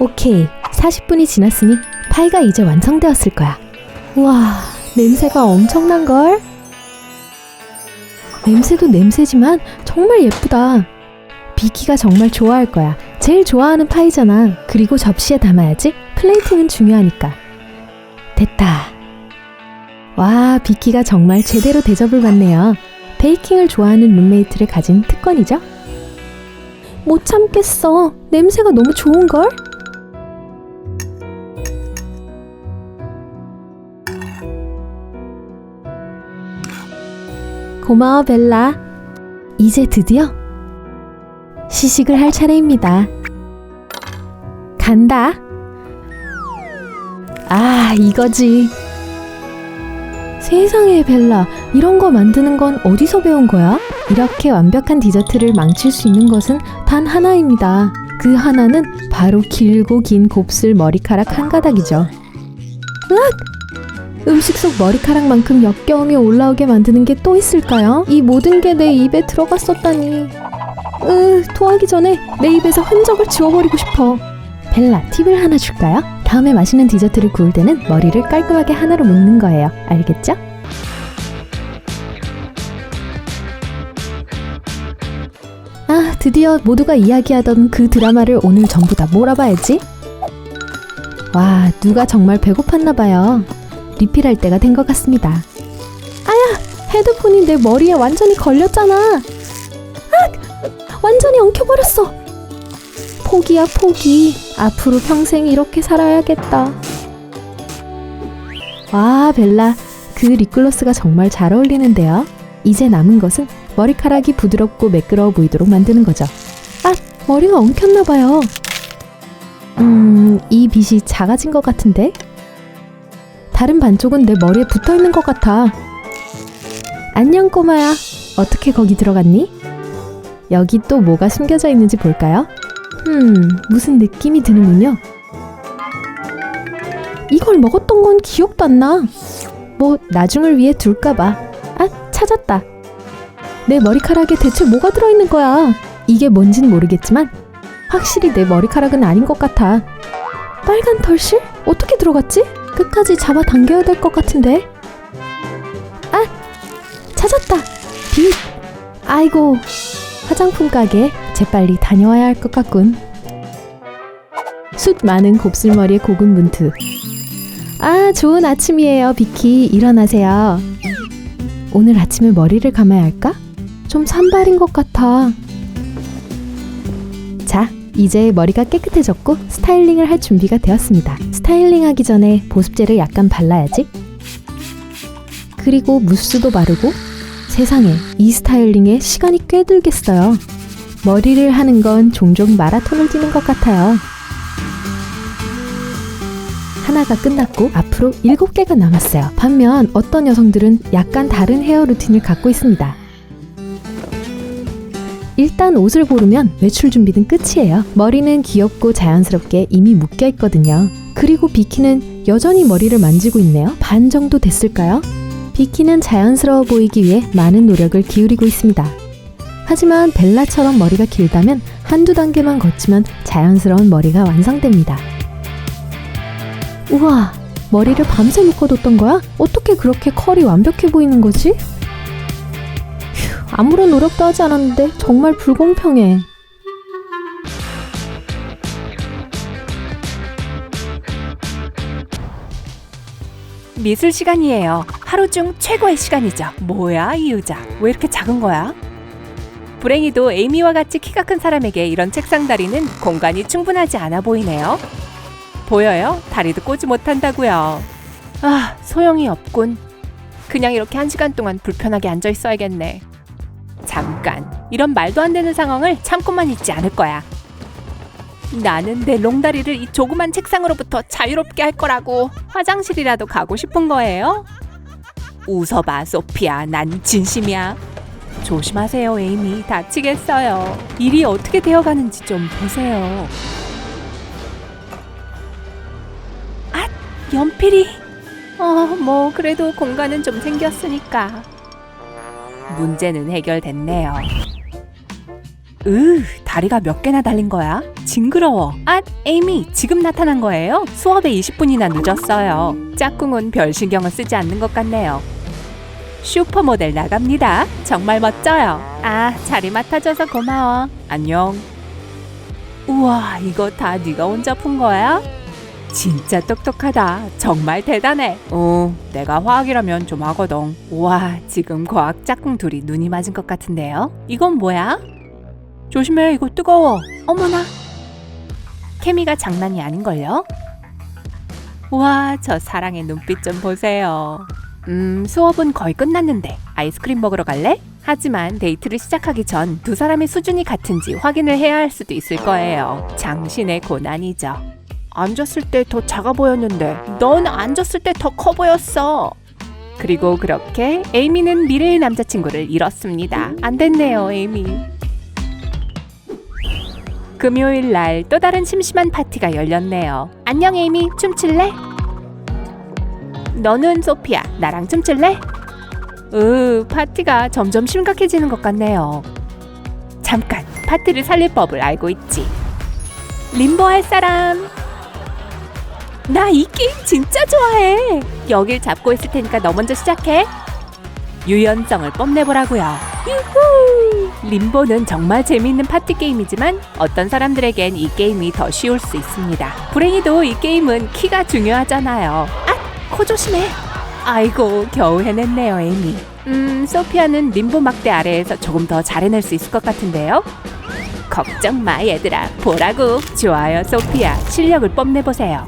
오케이. 40분이 지났으니 파이가 이제 완성되었을 거야. 우와, 냄새가 엄청난걸? 냄새도 냄새지만 정말 예쁘다. 비키가 정말 좋아할 거야. 제일 좋아하는 파이잖아. 그리고 접시에 담아야지. 플레이팅은 중요하니까. 됐다. 와, 비키가 정말 제대로 대접을 받네요. 베이킹을 좋아하는 룸메이트를 가진 특권이죠? 못 참겠어. 냄새가 너무 좋은걸? 고마워, 벨라. 이제 드디어 시식을 할 차례입니다. 간다. 아, 이거지. 세상에, 벨라. 이런 거 만드는 건 어디서 배운 거야? 이렇게 완벽한 디저트를 망칠 수 있는 것은 단 하나입니다. 그 하나는 바로 길고 긴 곱슬 머리카락 한 가닥이죠. 으악! 음식 속 머리카락만큼 역겨움이 올라오게 만드는 게 또 있을까요? 이 모든 게 내 입에 들어갔었다니. 으, 토하기 전에 내 입에서 흔적을 지워버리고 싶어. 벨라, 팁을 하나 줄까요? 다음에 맛있는 디저트를 구울 때는 머리를 깔끔하게 하나로 묶는 거예요. 알겠죠? 아, 드디어 모두가 이야기하던 그 드라마를 오늘 전부 다 몰아봐야지. 와, 누가 정말 배고팠나 봐요. 리필할 때가 된 것 같습니다. 아야, 헤드폰이 내 머리에 완전히 걸렸잖아. 아, 완전히 엉켜버렸어. 포기야, 포기. 앞으로 평생 이렇게 살아야겠다. 와, 벨라. 그 립글로스가 정말 잘 어울리는데요. 이제 남은 것은 머리카락이 부드럽고 매끄러워 보이도록 만드는 거죠. 아, 머리가 엉켰나봐요. 음, 이 빗이 작아진 것 같은데? 다른 반쪽은 내 머리에 붙어 있는 것 같아. 안녕, 꼬마야. 어떻게 거기 들어갔니? 여기 또 뭐가 숨겨져 있는지 볼까요? 음, 무슨 느낌이 드는군요. 이걸 먹었던 건 기억도 안 나. 뭐, 나중을 위해 둘까봐. 아, 찾았다. 내 머리카락에 대체 뭐가 들어있는 거야? 이게 뭔진 모르겠지만, 확실히 내 머리카락은 아닌 것 같아. 빨간 털실? 어떻게 들어갔지? 끝까지 잡아 당겨야 될 것 같은데. 아! 찾았다! 빛! 아이고, 화장품 가게 재빨리 다녀와야 할 것 같군. 숱 많은 곱슬머리의 고군 문트. 아, 좋은 아침이에요, 비키. 일어나세요. 오늘 아침에 머리를 감아야 할까? 좀 산발인 것 같아. 자, 이제 머리가 깨끗해졌고 스타일링을 할 준비가 되었습니다. 스타일링 하기 전에 보습제를 약간 발라야지. 그리고 무스도 바르고 세상에 이 스타일링에 시간이 꽤 들겠어요. 머리를 하는 건 종종 마라톤을 뛰는 것 같아요. 하나가 끝났고 앞으로 7개가 남았어요. 반면 어떤 여성들은 약간 다른 헤어 루틴을 갖고 있습니다. 일단 옷을 고르면 외출 준비는 끝이에요. 머리는 귀엽고 자연스럽게 이미 묶여 있거든요. 그리고 비키는 여전히 머리를 만지고 있네요. 반 정도 됐을까요? 비키는 자연스러워 보이기 위해 많은 노력을 기울이고 있습니다. 하지만 벨라처럼 머리가 길다면 한두 단계만 거치면 자연스러운 머리가 완성됩니다. 우와, 머리를 밤새 묶어뒀던 거야? 어떻게 그렇게 컬이 완벽해 보이는 거지? 휴, 아무런 노력도 하지 않았는데 정말 불공평해. 미술 시간이에요. 하루 중 최고의 시간이죠. 뭐야 이 의자? 왜 이렇게 작은 거야? 불행히도 에이미와 같이 키가 큰 사람에게 이런 책상 다리는 공간이 충분하지 않아 보이네요. 보여요? 다리도 꼬지 못한다고요. 아, 소용이 없군. 그냥 이렇게 한 시간 동안 불편하게 앉아 있어야겠네. 잠깐, 이런 말도 안 되는 상황을 참고만 있지 않을 거야. 나는 내 롱다리를 이 조그만 책상으로부터 자유롭게 할 거라고 화장실이라도 가고 싶은 거예요? 웃어봐, 소피아. 난 진심이야. 조심하세요, 에이미. 다치겠어요. 일이 어떻게 되어가는지 좀 보세요. 아, 연필이. 어, 뭐 그래도 공간은 좀 생겼으니까. 문제는 해결됐네요. 으, 다리가 몇 개나 달린 거야? 징그러워. 아, 에이미, 지금 나타난 거예요? 수업에 20분이나 늦었어요. 짝꿍은 별 신경을 쓰지 않는 것 같네요. 슈퍼모델 나갑니다. 정말 멋져요. 아, 자리 맡아줘서 고마워. 안녕. 우와, 이거 다 네가 혼자 푼 거야? 진짜 똑똑하다. 정말 대단해. 어, 내가 화학이라면 좀 하거든. 우와, 지금 과학 짝꿍 둘이 눈이 맞은 것 같은데요? 이건 뭐야? 조심해, 이거 뜨거워. 어머나. 케미가 장난이 아닌걸요? 우와, 저 사랑의 눈빛 좀 보세요. 음, 수업은 거의 끝났는데 아이스크림 먹으러 갈래? 하지만 데이트를 시작하기 전 두 사람의 수준이 같은지 확인을 해야 할 수도 있을 거예요. 장신의 고난이죠. 앉았을 때 더 작아 보였는데 넌 앉았을 때 더 커 보였어. 그리고 그렇게 에이미는 미래의 남자친구를 잃었습니다. 안 됐네요, 에이미. 금요일 날 또 다른 심심한 파티가 열렸네요. 안녕, 에이미. 춤출래? 너는 소피야. 나랑 춤출래? 으, 파티가 점점 심각해지는 것 같네요. 잠깐, 파티를 살릴 법을 알고 있지. 림보 할 사람. 나 이 게임 진짜 좋아해. 여길 잡고 있을 테니까 너 먼저 시작해. 유연성을 뽐내보라고요. 유후! 림보는 정말 재미있는 파티 게임이지만 어떤 사람들에겐 이 게임이 더 쉬울 수 있습니다. 불행히도 이 게임은 키가 중요하잖아요. 아, 코 조심해. 아이고, 겨우 해냈네요, 에미. 음, 소피아는 림보 막대 아래에서 조금 더 잘 해낼 수 있을 것 같은데요. 걱정 마, 얘들아. 보라고. 좋아요, 소피아. 실력을 뽐내보세요.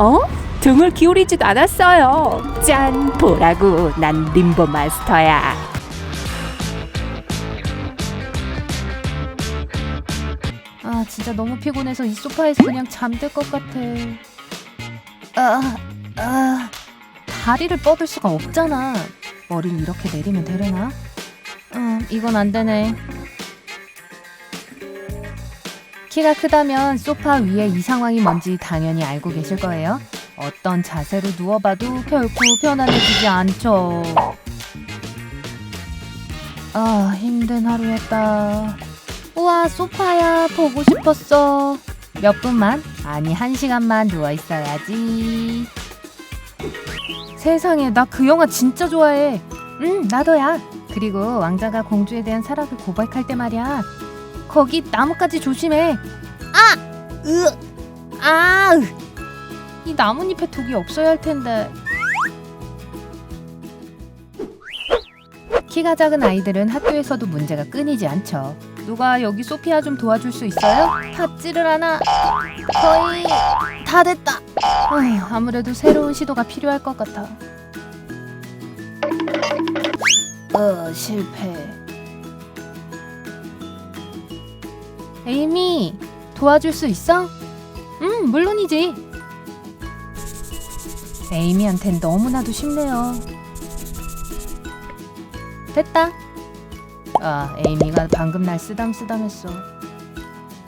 어? 등을 기울이지도 않았어요. 짠, 보라고. 난 림보 마스터야. 아 진짜 너무 피곤해서 이 소파에서 그냥 잠들 것 같아. 아, 아, 다리를 뻗을 수가 없잖아. 머리를 이렇게 내리면 되려나? 음, 이건 안 되네. 키가 크다면 소파 위에 이 상황이 뭔지 당연히 알고 계실 거예요. 어떤 자세로 누워봐도 결코 편안해지지 않죠. 아, 힘든 하루였다. 우와 소파야 보고 싶었어 몇 분만 아니 한 시간만 누워 있어야지 세상에 나 그 영화 진짜 좋아해 응 나도야 그리고 왕자가 공주에 대한 사랑을 고백할 때 말이야 거기 나뭇가지 조심해 아으아이 나뭇잎에 독이 없어야 할 텐데 키가 작은 아이들은 학교에서도 문제가 끊이지 않죠. 누가 여기 소피아 좀 도와줄 수 있어요? 닿지를 않아. 거의 다 됐다. 어휴, 아무래도 새로운 시도가 필요할 것 같아. 어, 실패. 에이미, 도와줄 수 있어? 응, 물론이지. 에이미한텐 너무나도 쉽네요. 됐다. 아, 에이미가 방금 날 쓰담쓰담했어.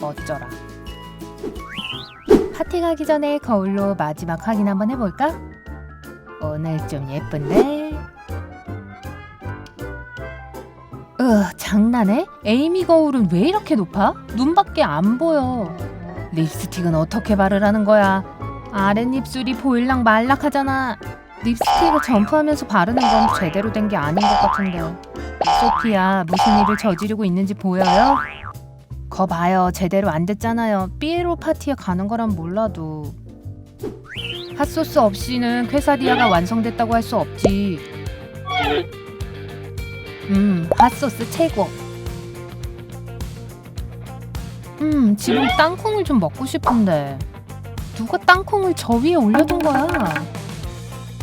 어쩌라. 파티 가기 전에 거울로 마지막 확인 한번 해볼까? 오늘 좀 예쁜데? 으, 장난해? 에이미 거울은 왜 이렇게 높아? 눈밖에 안 보여. 립스틱은 어떻게 바르라는 거야? 아랫입술이 보일락 말락하잖아. 립스틱을 점프하면서 바르는 건 제대로 된 게 아닌 것 같은데. 소피야, 무슨 일을 저지르고 있는지 보여요? 거 봐요, 제대로 안 됐잖아요. 삐에로 파티에 가는 거란 몰라도. 핫소스 없이는 퀘사디아가 완성됐다고 할 수 없지. 음, 핫소스 최고. 음, 지금 땅콩을 좀 먹고 싶은데. 누가 땅콩을 저 위에 올려둔 거야?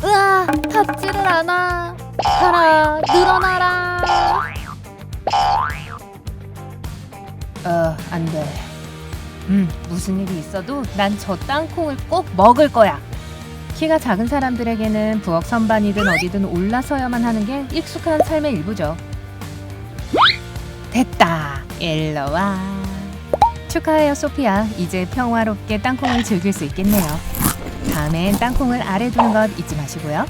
으아, 닿지를 않아. 가라, 늘어나라. 어, 안 돼. 음, 무슨 일이 있어도 난 저 땅콩을 꼭 먹을 거야. 키가 작은 사람들에게는 부엌 선반이든 어디든 올라서야만 하는 게 익숙한 삶의 일부죠. 됐다. 일로 와. 축하해요, 소피아. 이제 평화롭게 땅콩을 즐길 수 있겠네요. 다음엔 땅콩을 아래 두는 것 잊지 마시고요.